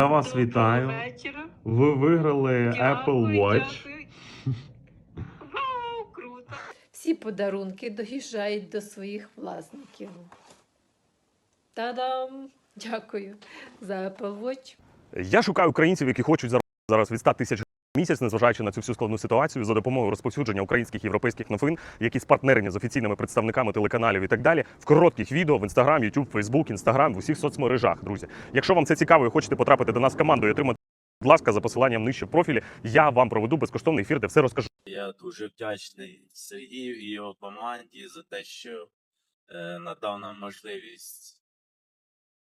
Я вас вітаю. вечора. Ви виграли Apple Watch. дякую. Вау, круто. Всі подарунки доїжджають до своїх власників. Та-дам! Дякую за Apple Watch. Я шукаю українців, які хочуть зараз від 100 тисяч місяць, незважаючи на цю всю складну ситуацію, за допомогою розповсюдження українських європейських новин, які спартнерені з офіційними представниками телеканалів і так далі, в коротких відео в Instagram, YouTube, Facebook, Instagram, в усіх соцмережах, друзі. Якщо вам це цікаво і хочете потрапити до нас командою і отримати, будь ласка, за посиланням нижче в профілі, я вам проведу безкоштовний ефір, де все розкажу. Я дуже вдячний Сергію і його команді за те, що е, надав нам можливість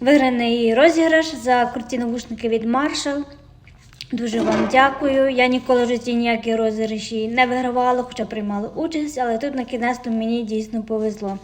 виграний розіграш, за круті навушники від Marshall. Дуже вам дякую. Я ніколи в житті ніякі розіграші не вигравала, хоча приймала участь, але тут на кінець мені дійсно повезло.